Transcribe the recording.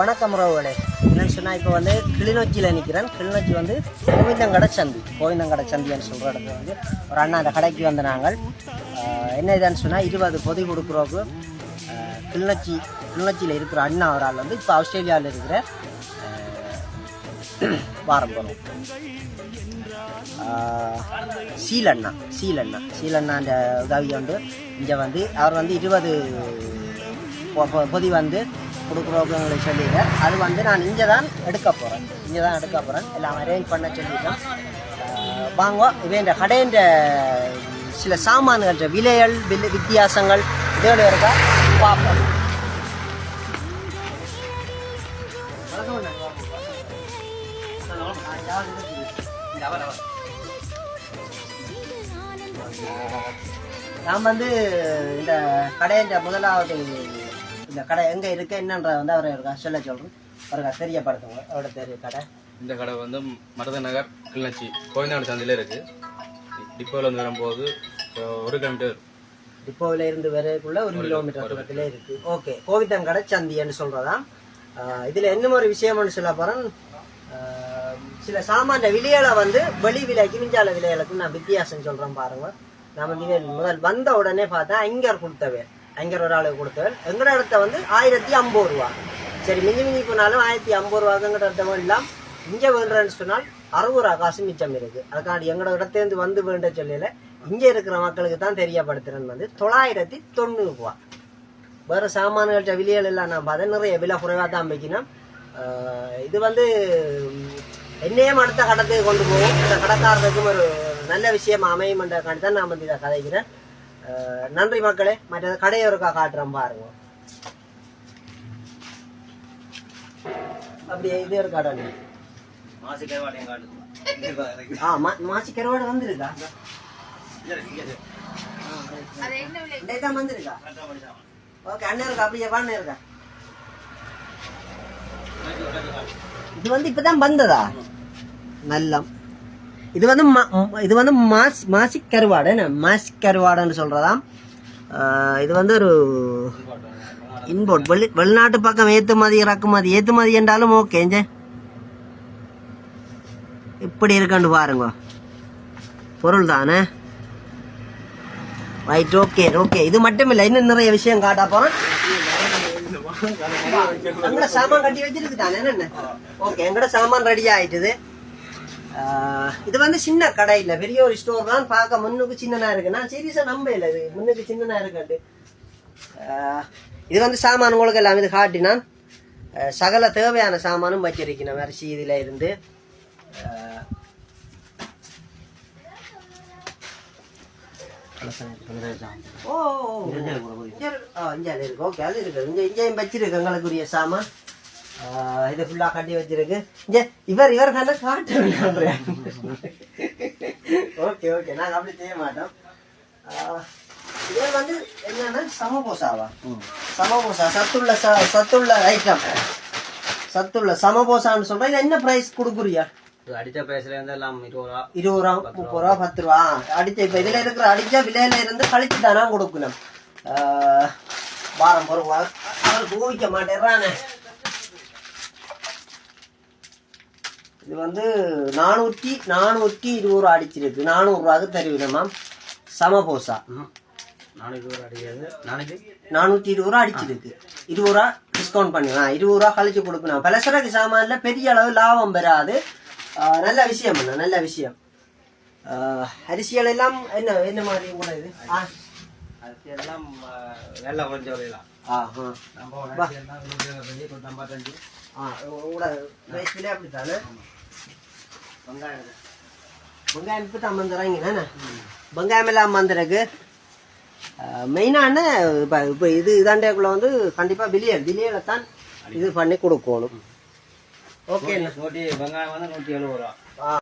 வணக்கம் உறவுகளே. என்னன்னு சொன்னால் இப்போ வந்து கிளிநொச்சியில் நிற்கிறேன் கிளிநொச்சி வந்து கோவிந்தங்கடை சந்தி. கோவிந்தங்கடை சந்தின்னு சொல்கிற இடத்துல வந்து ஒரு அண்ணா அந்த கடைக்கு வந்த நாங்கள். என்ன இதுன்னு சொன்னால் இருபது பொதி கொடுக்குறோக்கு கிளிநொச்சி கிளிநொச்சியில் இருக்கிற அண்ணா ஒரு ஆள் வந்து இப்போ ஆஸ்திரேலியாவில் இருக்கிற வாரம் போகணும் சீலண்ணா சீலண்ணா சீலண்ணான்ற உதவியை வந்து இங்கே வந்து அவர் வந்து இருபது பொதி வந்து கொடுக்குறவங்களை சொல்லிடுறேன் அது வந்து நான் இங்கே தான் எடுக்க போகிறேன் இங்கே தான் எடுக்க போகிறேன் எல்லாம் அரேஞ்ச் பண்ண சொல்லிட்டேன் ஆஹ் வாங்க. இவன் கடையின் சில சாமான்கள் விலைகள் விலை வித்தியாசங்கள் இதோட இருக்கா? பார்ப்போம். நான் வந்து இந்த கடையின் முதலாவது இந்த கடை எங்கே இருக்கு என்னன்ற வந்து அவரை இருக்கா சொல்ல சொல்கிறேன் அவருக்கு தெரியப்படுத்துங்க. அவரோட தெரிய கடை. இந்த கடை வந்து மருத நகர் கிளிநொச்சி கோவிந்தாடு சந்தையில் இருக்கு. டிப்போவில் வந்து வரும்போது ஒரு கிலோமீட்டர் டிப்போவில் இருந்து வரைக்குள்ள ஒரு கிலோமீட்டர் தூரத்தில் இருக்கு. ஓகே கோவிந்தன் கடை சந்தின்னு சொல்றதா? இதில் என்ன ஒரு விஷயம்னு சொல்ல போறேன். ஆஹ் சில சாமான் விலைகளை வந்து வெளி விலைக்கு மிஞ்சால விலைகளுக்கு நான் வித்தியாசம் சொல்றேன் பாருங்க. நான் வந்து முதல் வந்த உடனே பார்த்தா ஐங்கர் கொடுத்தவன் ஐங்கர் ஒரு ஆளுக்கு கொடுத்தவன் எங்கட இடத்த வந்து ஆயிரத்தி ஐம்பது ரூபா. சரி மிஞ்சி மிஞ்சி போனாலும் ஆயிரத்தி ஐம்பது ரூபாங்கிற எங்கட இடத்த இங்கே வேண்டுறேன்னு சொன்னால் அறுபது ரூபா காசு மிச்சம் இருக்கு அதுக்காண்டி எங்களோட இடத்தேருந்து வந்து வேண்ட சொல்லல இங்கே இருக்கிற மக்களுக்கு தான் தெரியப்படுத்துறேன்னு வந்து தொள்ளாயிரத்தி தொண்ணூறு ரூபா. வேறு சாமான்கள்ட்ட விலைகள் எல்லாம் நான் பார்த்தா நிறைய விலை குறைவாக தான் வைக்கணும் இது வந்து என்னையும் அடுத்த கடத்துக்கு கொண்டு போகும் இந்த கடைக்காரருக்கும் ஒரு நல்ல விஷயம் அமையும்ன்றக்காண்டி தான் நான் வந்து இதை கதைக்கிறேன். நன்றி மக்களே மற்ற கடையை ஒருக்கா காட்டுறேன் பாருங்க. அப்படியே இது ஒரு கடை நீ ஆ மா மாசி கருவாடு வந்திருக்கா? இதான் வந்திருக்கா? ஓகே அண்ணன் இருக்கா? அப்படியே இருக்கா? இது வந்து இப்பதான் வந்ததா? நல்லம். இது வந்து ம- இது வந்து மாஸ் மாசிக் கருவாடு என்ன? மாசிக் கருவாடுன்னு சொல்கிறதா இது வந்து ஒரு இன்போர்ட் வெளி வெளிநாட்டு பக்கம் ஏற்றுமதி இறக்குமதி. ஏற்றுமதி என்றாலும் ஓகே இப்படி இருக்கான்னு பாருங்க. பொருள் தானே ரைட் ஓகே ஓகே இது மட்டும் இல்லை இன்னும் நிறைய விஷயம் காட்ட போறேன் எங்கட சாமான் கட்டி வச்சிருக்கு தானே என்ன ஓகே எங்கட சாமான் ரெடி ஆயிட்டுது. இது வந்து சின்ன கடை இல்ல பெரிய ஒரு ஸ்டோர் தான் பார்க்க முன்னுக்கு சின்னனா இருக்கு. நான் சீரியஸா நம்ப இல்லை இது. முன்னுக்கு சின்னனா இருக்காட்டு ஆஹ் இது வந்து சாமான் உங்களுக்கு எல்லாம் இது காட்டினான். சகல தேவையான சாமானும் வச்சிருக்கணும் அரிசி இதுல இருந்து. ஓ இருக்கு. ஓகே அது இருக்கு. இங்கே இங்கேயும் வச்சிருக்கு எங்களுக்குரிய சாமான். இது ஃபுல்லாக கட்டி வச்சிருக்கு. இங்கே இவர் இவர் கண்ண காட்ட ஓகே ஓகே நாங்கள் அப்படி செய்ய மாட்டோம். இது வந்து என்னன்னா சமபோசாவா? சமபோசா சத்துள்ள ச- சத்துள்ள ஐட்டம் சத்துள்ள சமபோசான்னு சொல்றேன் இது என்ன பிரைஸ் கொடுக்குறியா? அடித்த பேசுல இருந்து எல்லாம் இருபது ரூபா இருபது ரூபா முப்பது ரூபா பத்து ரூபா. அடிச்ச இப்ப இதுல இருக்கிற அடிச்ச விலையில இருந்து கழிச்சு தானா கொடுக்கணும். வாரம் பொறுப்பு அவர் கோவிக்க மாட்டேறானே. இது வந்து நானூற்றி நானூற்றி இருபது ரூபா அடிச்சிருக்கு நானூறு ரூபாய்க்கு தருவிடமா சமபோசா. நானூற்றி இருபது ரூபா அடிச்சிருக்கு இருபது ரூபா டிஸ்கவுண்ட் பண்ணுவேன் இருபது ரூபா கழிச்சு கொடுக்கணும் பலசரக்கு சாமான்ல பெரிய அளவு லாபம் பெறாது. நல்ல விஷயம் பண்ண நல்ல விஷயம். அரிசிகள் எல்லாம் என்ன என்ன மாதிரி கூட இது? எல்லாம் வெள்ளை கொஞ்சம் விளையலாம் ஆ ஆ. நம்ம வா. எல்லாம் நூற்றி ஐம்பத்தஞ்சு. ஆ வயசுல அப்படித்தானே? வெங்காயம் வெங்காயம் இப்போ தான் வந்துடுறாங்க தானே வெங்காயம் எல்லாம் வந்துருக்கு மெயினான இப்போ இப்போ இது இதாண்டேக்குள்ள வந்து கண்டிப்பாக விலியல் விலியலை தான் இது பண்ணி கொடுக்கணும் ஓகே நூற்றி வெங்காயம் வந்து நூற்றி எழுபது ரூபா